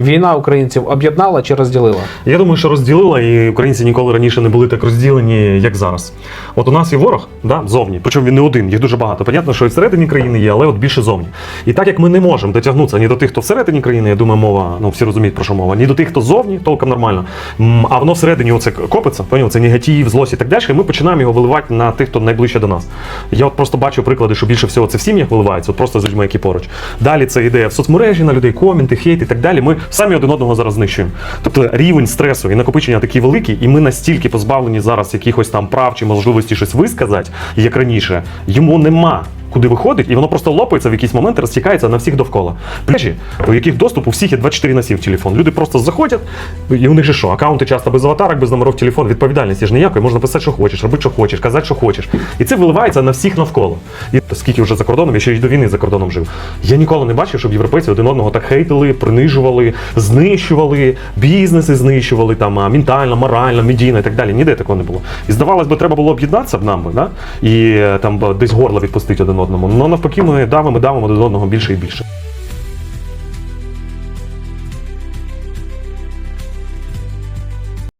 Війна українців об'єднала чи розділила? Я думаю, що розділила, і українці ніколи раніше не були так розділені, як зараз. От у нас є ворог, да, зовні, причому він не один, їх дуже багато. Понятно, що і всередині країни є, але от більше зовні. І так як ми не можемо дотягнутися ні до тих, хто всередині країни, я думаю, мова, ну всі розуміють про що мова, ні до тих, хто зовні, толком нормально. А воно всередині оце копиться, поняв, це негатив, злость і так далі. І ми починаємо його виливати на тих, хто найближче до нас. Я от просто бачу приклади, що більше всього це в сім'ях виливається, от просто з людьми, які поруч. Далі це ідея в соцмережі на людей, коменти, хейт і так далі. Ми самі один одного зараз знищуємо. Тобто рівень стресу і накопичення такий великий, і ми настільки позбавлені зараз якихось там прав чи можливості щось висказати, як раніше, йому нема. Куди виходить, і воно просто лопається в якийсь момент, розтікається на всіх довкола. Пляжі, у яких доступ у всіх є 24 на 7 в телефон. Люди просто заходять, і у них же що? Акаунти часто без аватарок, без номерів телефону, відповідальності ж ніякої, можна писати, що хочеш, робити, що хочеш, казати, що хочеш. І це виливається на всіх навколо. І скільки вже за кордоном, я ще й до війни за кордоном жив. Я ніколи не бачив, щоб європейці один одного так хейтили, принижували, знищували, бізнеси знищували там ментально, морально, медійно і так далі. Ніде такого не було. І здавалось би, треба було об'єднатися б нам да? і е, там десь горло відпустити один одному. Ну навпаки, ми давимо, давимо один одного більше і більше.